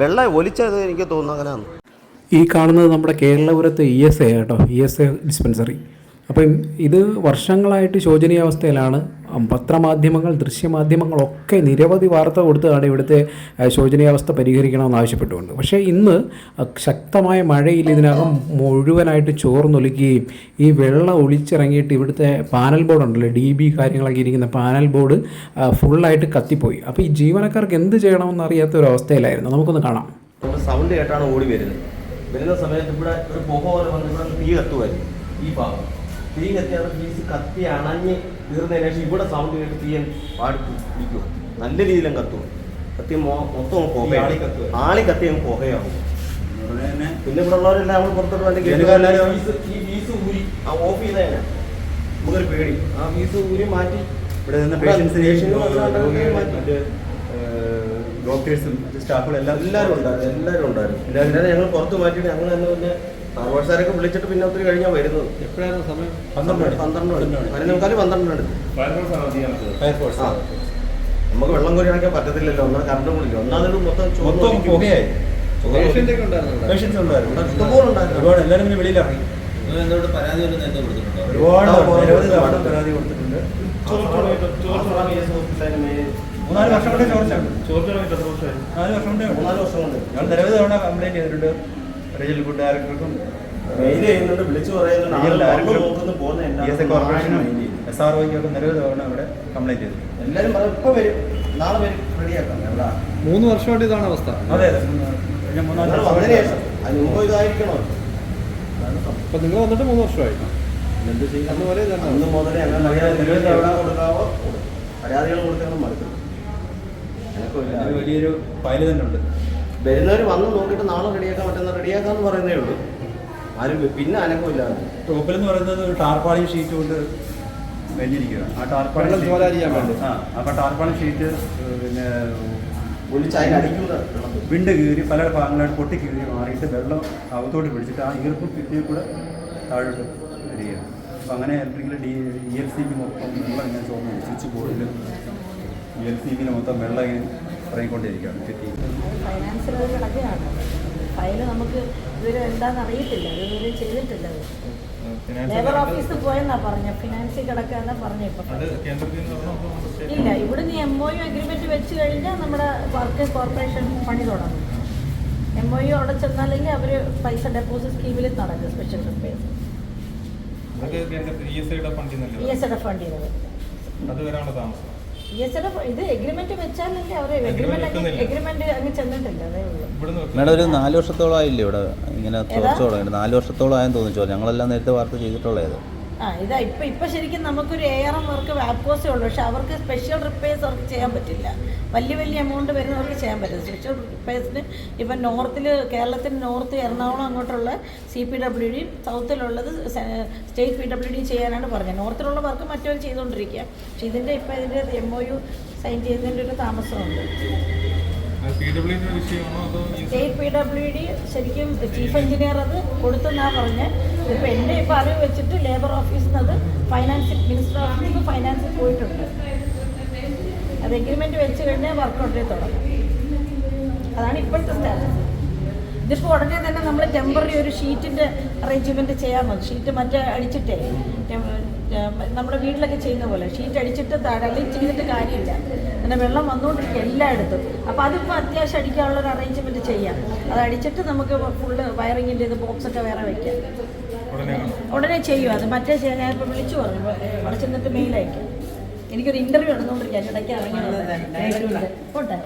വെള്ളം ഒലിച്ചത് എനിക്ക് തോന്നുന്നു അങ്ങനെയാണ്. ഈ കാണുന്നത് നമ്മുടെ കേരളപുരത്ത് ഇ എസ് എ കേട്ടോ ഇ എസ് എ ഡിസ്പെൻസറി. അപ്പം ഇത് വർഷങ്ങളായിട്ട് ശോചനീയാവസ്ഥയിലാണ്. പത്രമാധ്യമങ്ങൾ ദൃശ്യമാധ്യമങ്ങളൊക്കെ നിരവധി വാർത്ത കൊടുത്തതാണ് ഇവിടുത്തെ ശോചനീയാവസ്ഥ പരിഹരിക്കണമെന്ന് ആവശ്യപ്പെട്ടുകൊണ്ട്. പക്ഷേ ഇന്ന് ശക്തമായ മഴയിൽ ഇതിനകം മുഴുവനായിട്ട് ചോർന്നൊലിക്കുകയും ഈ വെള്ളം ഒളിച്ചിറങ്ങിയിട്ട് ഇവിടുത്തെ പാനൽ ബോർഡ് ഉണ്ടല്ലോ ഡി ബി കാര്യങ്ങളൊക്കെ ഇരിക്കുന്ന പാനൽ ബോർഡ് ഫുള്ളായിട്ട് കത്തിപ്പോയി. അപ്പോൾ ഈ ജീവനക്കാർക്ക് എന്ത് ചെയ്യണമെന്ന് അറിയാത്ത ഒരു അവസ്ഥയിലായിരുന്നു. നമുക്കൊന്ന് കാണാം. സൗണ്ട് കേട്ടാണ് ഓടി വരുന്നത്. വരുന്ന സമയത്ത് ഇവിടെ ഒരു പുക പോലെ വന്ന് ഇവിടെ തീ കത്തുമായിരുന്നു ഈ ഭാഗം. തീ കത്തിയാണ് ഫീസ് കത്തി അണഞ്ഞ് തീർന്നതിന് ശേഷം ഇവിടെ സൗണ്ട് കേട്ട് തീയൻ പാടി പിടിക്കും നല്ല രീതിയിലും കത്തും കത്തി മൊത്തം പുക ആളി കത്തി അങ്ങ് തന്നെ പിന്നെ ഇവിടെ ഉള്ളവരെല്ലാം നമ്മൾ പുറത്തോട്ട് വേണ്ടി ജനങ്ങളെല്ലാവരും ഈ വീസ് ഊരി ആ ഓഫ് ചെയ്തതിനാ നമുക്കൊരു പേടി. ആ ഫീസ് ഊരി മാറ്റി. ഇവിടെ നിന്ന് പേഷ്യൻസിനെ മാറ്റി. ഡോക്ടേഴ്സും സ്റ്റാഫുകളും എല്ലാം എല്ലാവരും ഉണ്ടായിരുന്നു. എല്ലാവരും ഉണ്ടായിരുന്നു. ഞങ്ങൾ പുറത്ത് മാറ്റിയിട്ട് ഞങ്ങൾ തന്നെ പിന്നെ സർവസാരൊക്കെ വിളിച്ചിട്ട് പിന്നെ ഒത്തിരി കഴിഞ്ഞാൽ വരുന്നത്. എപ്പോഴായിരുന്നു സമയം? പന്ത്രണ്ട് മണി. പന്ത്രണ്ട് മണി. പന്ത്രണ്ട് മണി. പതിനേക്കാൽ പന്ത്രണ്ട് മണി. ഫയർഫോഴ്സ്. ആ. നമുക്ക് വെള്ളം കോരി അടയ്ക്കാൻ പറ്റത്തില്ലല്ലോ. ഒന്നാം കറണ്ട് കൂടില്ല ഒന്നാമത് മൊത്തം മൊത്തം ഒലിക്കും. പുകയായി. ഉണ്ടായിരുന്നു പേഷ്യൻസ് ഉണ്ടായിരുന്നു. ഇഷ്ടംപോലെ ഉണ്ടായിരുന്നു. ഒരുപാട് എല്ലാവരും പിന്നെ എന്നോട് പരാതി കൊടുത്തിട്ടുണ്ടോ? ഒരുപാട് പരാതി കൊടുത്തിട്ടുണ്ട്. മൂന്നാൽ വർഷം കൊണ്ട് ചോർച്ചയുണ്ട് ചോദിച്ചാൽ നാല് വർഷം കൊണ്ട്. മൂന്നാൽ വർഷം കൊണ്ട്. ഞങ്ങൾ നിരവധി തവണ കംപ്ലൈന്റ് ചെയ്തിട്ടുണ്ട്. റീജിയൽ ഫുഡ് ഡയറക്ടർക്കും മെയിൽ ചെയ്യുന്നുണ്ട് വിളിച്ചു പറയുന്നുണ്ട്. എസ് കോർപ്പറേഷനും എസ് ആർ ഒക്കും നിരവധി തവണ അവിടെ കംപ്ലൈന്റ് ചെയ്തു. എല്ലാവരും പറയും ഇപ്പൊ വരും. നാളെ വരും. റെഡിയാക്കാം മൂന്ന് വർഷമായിട്ട് ഇതാണ് അവസ്ഥ. അതെ അപ്പൊ നിങ്ങൾ വന്നിട്ട് മൂന്ന് വർഷമായി എന്ത് അന്ന് പോലെ അന്ന് മുതലേ ഞങ്ങൾ നിരവധി നിരവധി തവണ തവണ കൊടുക്കാവോ? പരാതികൾ കൊടുക്കണം മടുക്കും. വലിയൊരു ഫയൽ തന്നെ ഉണ്ട്. വരുന്നവർ വന്ന് നോക്കിയിട്ട് നാളെ റെഡിയാക്കാൻ പറ്റുന്ന റെഡിയാക്കാന്ന് പറയുന്നേ ഉള്ളൂ. ആരും പിന്നെ അനക്കമില്ല ടോപ്പിൽ എന്ന് പറയുന്നത് ഒരു ടാർപ്പാളി ഷീറ്റ് കൊണ്ട് ആ ടാർപ്പാളി വേണ്ടി. ടാർപ്പാളി ഷീറ്റ് പിന്നെ കീറി പല ഭാഗങ്ങളായിട്ട് പൊട്ടി കീറി മാറിയിട്ട് വെള്ളം അകത്തോട്ട് പിടിച്ചിട്ട് ആ ഈർപ്പ് ഭിത്തിയിൽ കൂടെ താഴോട്ട് വരികയാണ് അപ്പം അങ്ങനെ electrical D E L C B മൊത്തം വെള്ളം ഇങ്ങനെ തോന്നുന്നു സ്വിച്ച് ബോർഡിൽ ഇ എൽ സി ബിയിൽ മൊത്തം വെള്ളം ഇങ്ങനെ ഇറങ്ങിക്കൊണ്ടിരിക്കുകയാണ് ഭിത്തി ഫൈനാൻസിൽ അത് കിടക്കുകയാണ് ഫയൽ നമുക്ക് ഇതുവരെ എന്താണെന്ന് അറിയത്തില്ല. ഇതുവരെ ചെയ്തിട്ടില്ല. ലേബർ ഓഫീസിൽ പോയെന്നാ പറഞ്ഞ. ഫിനാൻസിൽ കിടക്കാന്നാ പറഞ്ഞ ഇപ്പൊ ഇല്ല ഇവിടുന്ന് എം ഒ യു അഗ്രിമെന്റ് വെച്ച് കഴിഞ്ഞാൽ നമ്മുടെ വർക്ക് കോർപ്പറേഷൻ പണി തുടങ്ങും. എം ഒ യു അവിടെ ചെന്നാലെങ്കിൽ അവർ പൈസ ഡെപ്പോസിറ്റ് സ്കീമിൽ നടക്കും സ്പെഷ്യൽ റിപ്പയർ ഇ എസ് അത് വരാനുള്ള താമസം. ഇത് എഗ്രിമെന്റ് വെച്ചാലല്ലേ അവർ എഗ്രിമെന്റ് വെക്കുന്നില്ല. എഗ്രിമെന്റ് അങ്ങ് ചെന്നിട്ടില്ല അതേ ഉള്ളൂ. മേഡം ഒരു നാല് വർഷത്തോളം ആയില്ലേ ഇവിടെ ഇങ്ങനെ ഏതാ? ചോർച്ച തുടങ്ങിയിട്ട് നാല് വർഷത്തോളം ആയെന്ന് തോന്നിച്ചോ ഞങ്ങളെല്ലാം നേരത്തെ വാർത്ത ചെയ്തിട്ടുള്ളത് ആ ഇതാ ഇപ്പൊ ഇപ്പൊ ശരിക്കും നമുക്കൊരു എ ആർ എം വർക്ക് വാപ്കോസേ ഉള്ളൂ. പക്ഷെ അവർക്ക് സ്പെഷ്യൽ റിപ്പയേഴ്സ് അവർക്ക് ചെയ്യാൻ പറ്റില്ല. വലിയ വലിയ എമൗണ്ട് വരുന്നവർക്ക് ചെയ്യാൻ പറ്റില്ല. സ്പെഷ്യൽ റിപ്പയേഴ്സിന് ഇപ്പം നോർത്തിൽ കേരളത്തിന് നോർത്ത് എറണാകുളം അങ്ങോട്ടുള്ള സി പി ഡബ്ല്യു ഡി സൗത്തിലുള്ളത് സ്റ്റേറ്റ് പി ഡബ്ല്യു ഡി ചെയ്യാനാണ് പറഞ്ഞത്. നോർത്തിലുള്ള വർക്ക് മറ്റവർ ചെയ്തുകൊണ്ടിരിക്കുക. പക്ഷെ ഇതിന്റെ ഇപ്പം ഇതിന്റെ എം ഒ യു സൈൻ ചെയ്തതിന്റെ ഒരു താമസമുണ്ട്. ശരിക്കും ചീഫ് എഞ്ചിനീയർ അത് കൊടുത്തെന്നാ പറഞ്ഞ്. ഇപ്പം എന്റെ ഇപ്പൊ അറിവ് വെച്ചിട്ട് ലേബർ ഓഫീസിൽ നിന്ന് അത് ഫൈനാൻസ് മിനിസ്റ്റർ ഓഫീസിൽ നിന്ന് ഫൈനാൻസിൽ പോയിട്ടുണ്ട്. അത് എഗ്രിമെന്റ് വെച്ച് കഴിഞ്ഞാൽ വർക്ക് ഉടനെ തുടങ്ങും. അതാണ് ഇപ്പോഴത്തെ സ്റ്റാറ്റസ് ഇതിപ്പോൾ ഉടനെ തന്നെ നമ്മൾ ടെമ്പററി ഒരു ഷീറ്റിന്റെ അറേഞ്ച്മെന്റ് ചെയ്യാൻ മതി ഷീറ്റ് മറ്റേ അടിച്ചിട്ടേ. നമ്മുടെ വീട്ടിലൊക്കെ ചെയ്യുന്ന പോലെ ഷീറ്റ് അടിച്ചിട്ട് തടലി ചെയ്തിട്ട് കാര്യമില്ല. അങ്ങനെ വെള്ളം വന്നുകൊണ്ടിരിക്കുക എല്ലായിടത്തും. അപ്പോൾ അതിപ്പോൾ അത്യാവശ്യം അടിക്കാനുള്ള ഒരു അറേഞ്ച്മെന്റ് ചെയ്യാം. അത് അടിച്ചിട്ട് നമുക്ക് ഫുള്ള് വയറിങ്ങിന്റെ ഇത് ബോക്സൊക്കെ വേറെ വയ്ക്കാം ഉടനെ ചെയ്യും അത് മറ്റേ ചെയ്യാൻ ഞാൻ ഇപ്പോൾ വിളിച്ചു പറഞ്ഞു. അവിടെ ചെന്നിട്ട് മെയിൽ അയക്കാം. എനിക്കൊരു ഇന്റർവ്യൂ നടന്നുകൊണ്ടിരിക്കുക ഇടയ്ക്ക് ഇറങ്ങി പോട്ടെ.